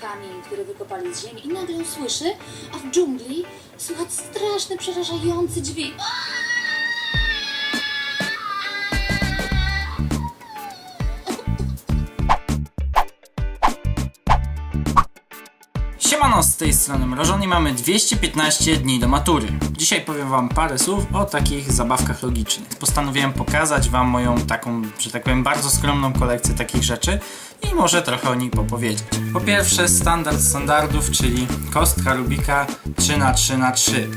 kamień, który wykopali z ziemi i nagle usłyszy, a w dżungli słychać straszny, przerażający dźwięk. Siemano, z tej strony Mrożony mamy 215 dni do matury. Dzisiaj powiem wam parę słów o takich zabawkach logicznych. Postanowiłem pokazać wam moją taką, że tak powiem, bardzo skromną kolekcję takich rzeczy i może trochę o nich popowiedzieć. Po pierwsze standard standardów, czyli kostka Rubika 3 na 3 na 3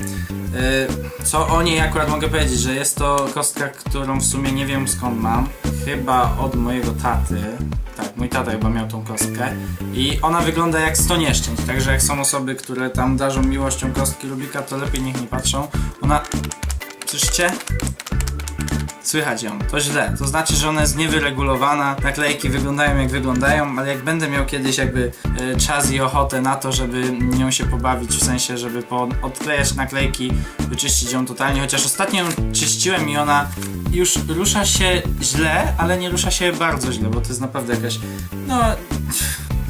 Yy, Co o niej akurat mogę powiedzieć, że jest to kostka, którą w sumie nie wiem skąd mam. Chyba od mojego taty. Tak, mój tata chyba miał tą kostkę. I ona wygląda jak 100 nieszczęść. Także jak są osoby, które tam darzą miłością kostki Rubika, to lepiej niech nie patrzą. Ona. Słyszycie? Słychać ją. To źle. To znaczy, że ona jest niewyregulowana. Naklejki wyglądają jak wyglądają, ale jak będę miał kiedyś jakby e, czas i ochotę na to, żeby nią się pobawić, w sensie, żeby po, odklejać naklejki, wyczyścić ją totalnie, chociaż ostatnio ją czyściłem i ona już rusza się źle, ale nie rusza się bardzo źle, bo to jest naprawdę jakaś, no,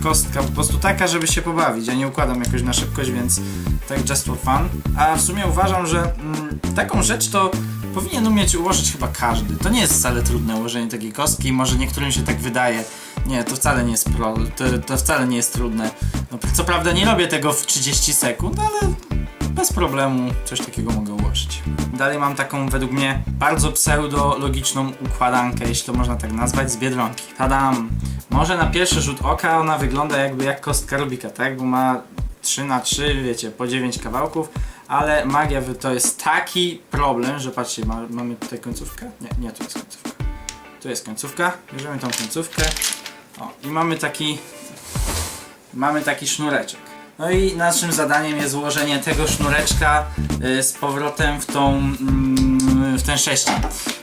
kostka po prostu taka, żeby się pobawić. Ja nie układam jakoś na szybkość, więc tak just for fun. A w sumie uważam, że mm, taką rzecz to powinien umieć ułożyć chyba każdy. To nie jest wcale trudne ułożenie takiej kostki, może niektórym się tak wydaje. Nie, to wcale nie jest pro, to, to wcale nie jest trudne. No, co prawda nie robię tego w 30 sekund, ale bez problemu coś takiego mogę ułożyć. Dalej mam taką według mnie bardzo pseudologiczną układankę, jeśli to można tak nazwać, z Biedronki. Tadam! Może na pierwszy rzut oka ona wygląda jakby jak kostka Rubika, tak? Bo ma 3 na 3 wiecie, po 9 kawałków, ale magia to jest taki problem, że patrzcie, ma, mamy tutaj końcówkę? Nie, nie, tu jest końcówka. Tu jest końcówka, bierzemy tą końcówkę. O, i mamy taki mamy taki sznureczek. No i naszym zadaniem jest złożenie tego sznureczka y, z powrotem w tą mm, w ten sześcian.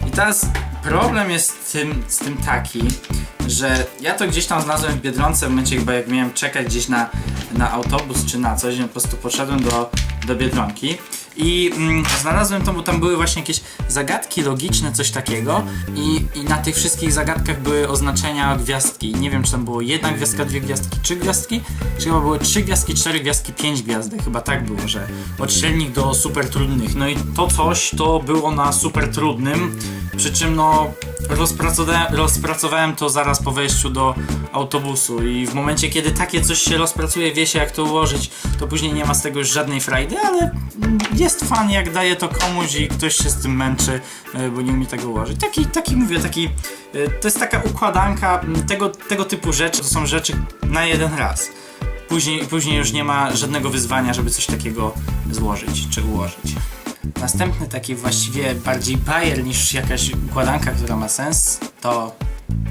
I teraz problem jest z tym, z tym taki, że ja to gdzieś tam znalazłem w Biedronce w momencie chyba jak miałem czekać gdzieś na, na autobus czy na coś, po prostu poszedłem do, do Biedronki i mm, znalazłem to, bo tam były właśnie jakieś zagadki logiczne, coś takiego i, i na tych wszystkich zagadkach były oznaczenia gwiazdki. Nie wiem, czy tam było jedna gwiazdka, dwie gwiazdki, trzy gwiazdki, czy chyba były trzy gwiazdki, cztery gwiazdki, pięć gwiazdek. Chyba tak było, że od średnich do super trudnych. No i to coś to było na super trudnym, przy czym no rozpracowałem, to zaraz po wejściu do autobusu i w momencie, kiedy takie coś się rozpracuje, wie się jak to ułożyć, to później nie ma z tego już żadnej frajdy, ale mm, jest fan jak daje to komuś i ktoś się z tym męczy, e, bo nie umie tego ułożyć. Taki, taki mówię, taki, e, to jest taka układanka tego, tego typu rzeczy, to są rzeczy na jeden raz. Później, później już nie ma żadnego wyzwania, żeby coś takiego złożyć czy ułożyć. Następny taki właściwie bardziej bajer niż jakaś układanka, która ma sens, to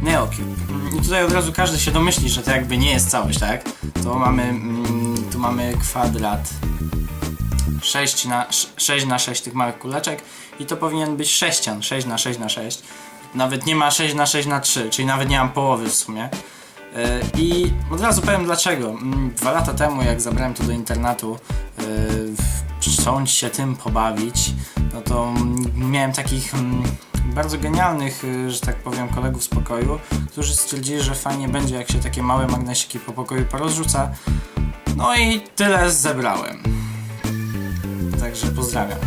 Neocube. I tutaj od razu każdy się domyśli, że to jakby nie jest całość, tak? To mamy, mm, tu mamy kwadrat 6 na, 6 na 6 tych małych kuleczek i to powinien być sześcian, 6 na 6 na 6. Nawet nie ma 6 na 6 na 3, czyli nawet nie mam połowy w sumie. Yy, I od razu powiem dlaczego. Mm, Dwa lata temu, jak zabrałem to do internatu, yy, chcąc się tym pobawić, no to mm, miałem takich mm, bardzo genialnych, yy, że tak powiem, kolegów z pokoju, którzy stwierdzili, że fajnie będzie, jak się takie małe magnesiki po pokoju porozrzuca. No i tyle zebrałem. Także pozdrawiam.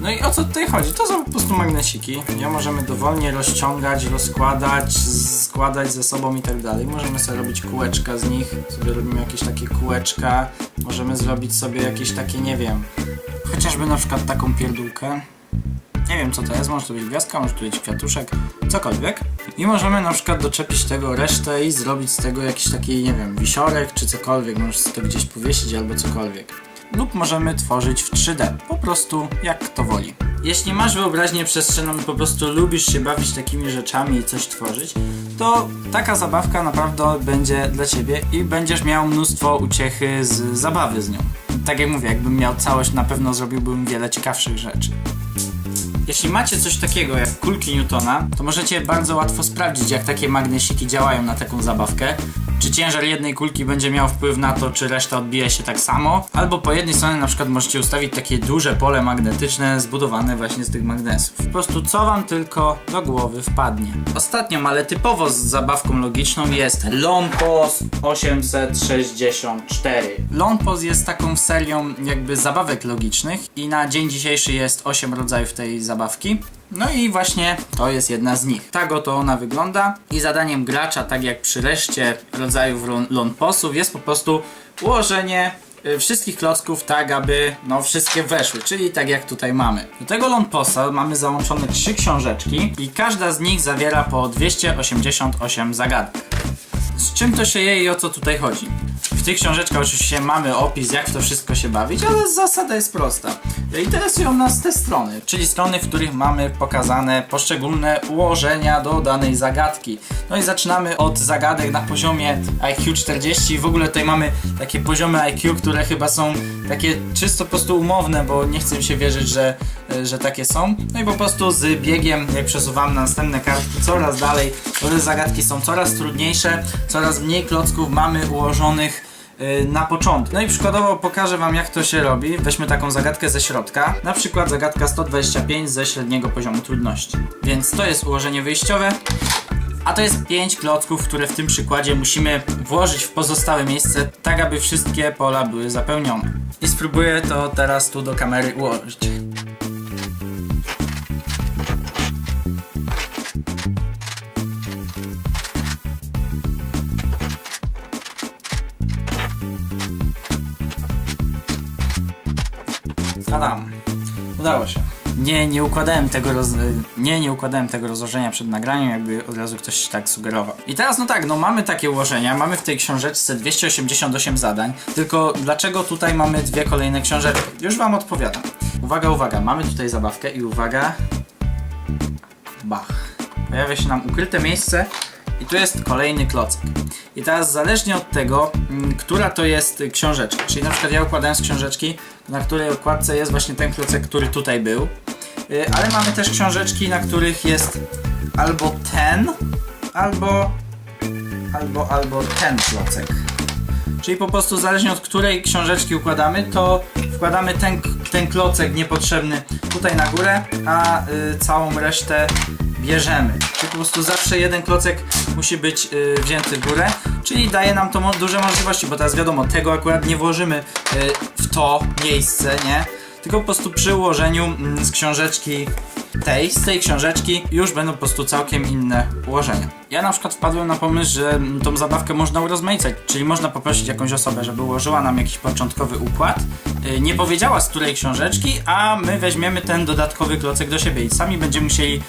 No i o co tutaj chodzi? To są po prostu magnesiki. Je możemy dowolnie rozciągać, rozkładać, składać ze sobą i tak dalej. Możemy sobie robić kółeczka z nich. Sobie robimy jakieś takie kółeczka. Możemy zrobić sobie jakieś takie, nie wiem, chociażby na przykład taką pierdółkę. Nie wiem co to jest, może to być gwiazdka, może to być kwiatuszek, cokolwiek. I możemy na przykład doczepić tego resztę i zrobić z tego jakiś taki, nie wiem, wisiorek czy cokolwiek. Możesz to gdzieś powiesić albo cokolwiek. Lub możemy tworzyć w 3D, po prostu jak kto woli. Jeśli masz wyobraźnię przestrzenną i po prostu lubisz się bawić takimi rzeczami i coś tworzyć, to taka zabawka naprawdę będzie dla Ciebie i będziesz miał mnóstwo uciechy z zabawy z nią. Tak jak mówię, jakbym miał całość, na pewno zrobiłbym wiele ciekawszych rzeczy. Jeśli macie coś takiego jak kulki Newtona, to możecie bardzo łatwo sprawdzić, jak takie magnesiki działają na taką zabawkę, czy ciężar jednej kulki będzie miał wpływ na to, czy reszta odbije się tak samo, albo po jednej stronie na przykład możecie ustawić takie duże pole magnetyczne zbudowane właśnie z tych magnesów. Po prostu co wam tylko do głowy wpadnie. Ostatnią, ale typowo z zabawką logiczną jest Lompos 864. Lompos jest taką serią jakby zabawek logicznych i na dzień dzisiejszy jest 8 rodzajów tej zabawki. No i właśnie to jest jedna z nich. Tak oto ona wygląda i zadaniem gracza, tak jak przy reszcie rodzajów lonposów, jest po prostu ułożenie y, wszystkich klocków tak, aby no wszystkie weszły, czyli tak jak tutaj mamy. Do tego lonposa mamy załączone trzy książeczki i każda z nich zawiera po 288 zagadek. Z czym to się je i o co tutaj chodzi? Tych książeczkach oczywiście mamy opis, jak w to wszystko się bawić, ale zasada jest prosta. Interesują nas te strony, czyli strony, w których mamy pokazane poszczególne ułożenia do danej zagadki. No i zaczynamy od zagadek na poziomie IQ 40. W ogóle tutaj mamy takie poziomy IQ, które chyba są takie czysto po prostu umowne, bo nie chcę się wierzyć, że, że takie są. No i po prostu z biegiem, jak przesuwam na następne kartki coraz dalej, to te zagadki są coraz trudniejsze, coraz mniej klocków mamy ułożonych na początku. No i przykładowo pokażę wam jak to się robi. Weźmy taką zagadkę ze środka. Na przykład zagadka 125 ze średniego poziomu trudności. Więc to jest ułożenie wyjściowe. A to jest 5 klocków, które w tym przykładzie musimy włożyć w pozostałe miejsce, tak aby wszystkie pola były zapełnione. I spróbuję to teraz tu do kamery ułożyć. Adam. Udało się. Nie, nie układałem tego roz... Nie, nie układałem tego rozłożenia przed nagraniem, jakby od razu ktoś tak sugerował. I teraz no tak, no mamy takie ułożenia, mamy w tej książeczce 288 zadań, tylko dlaczego tutaj mamy dwie kolejne książeczki? Już wam odpowiadam. Uwaga, uwaga, mamy tutaj zabawkę i uwaga... Bach. Pojawia się nam ukryte miejsce i tu jest kolejny klocek. I teraz zależnie od tego, mm, która to jest książeczka, czyli na przykład ja układając książeczki, na której okładce jest właśnie ten klocek, który tutaj był, Y, ale mamy też książeczki, na których jest albo ten, albo, albo, albo ten klocek. Czyli po prostu zależnie od której książeczki układamy, to wkładamy ten, ten klocek niepotrzebny tutaj na górę, a y, całą resztę bierzemy. Czyli po prostu zawsze jeden klocek musi być y, wzięty w górę, czyli daje nam to mo- duże możliwości, bo teraz wiadomo, tego akurat nie włożymy y, w to miejsce, nie? Tylko po prostu przy ułożeniu mm, z książeczki tej, z tej książeczki już będą po prostu całkiem inne ułożenia. Ja na przykład wpadłem na pomysł, że mm, tą zabawkę można urozmaicać, czyli można poprosić jakąś osobę, żeby ułożyła nam jakiś początkowy układ, yy, nie powiedziała z której książeczki, a my weźmiemy ten dodatkowy klocek do siebie i sami będziemy musieli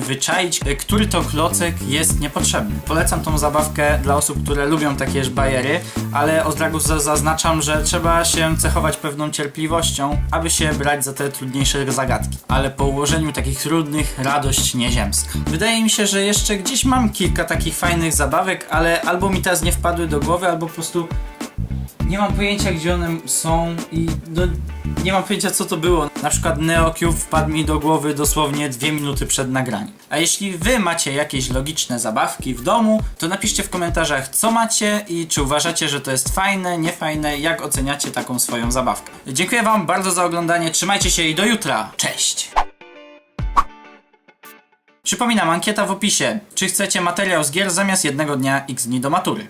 wyczaić, yy, który to klocek jest niepotrzebny. Polecam tą zabawkę dla osób, które lubią takie bajery, ale od razu za- zaznaczam, że trzeba się cechować pewną cierpliwością, aby się brać za te trudniejsze zagadki. Ale po ułożeniu takich trudnych, radość nieziemska. Wydaje mi się, że jeszcze gdzieś mam kilka takich fajnych zabawek, ale albo mi teraz nie wpadły do głowy, albo po prostu nie mam pojęcia gdzie one są i no, nie mam pojęcia co to było. Na przykład NeoCube wpadł mi do głowy dosłownie dwie minuty przed nagraniem. A jeśli wy macie jakieś logiczne zabawki w domu, to napiszcie w komentarzach co macie i czy uważacie, że to jest fajne, niefajne, jak oceniacie taką swoją zabawkę. Dziękuję wam bardzo za oglądanie, trzymajcie się i do jutra. Cześć! Przypominam, ankieta w opisie. Czy chcecie materiał z gier zamiast jednego dnia x dni do matury?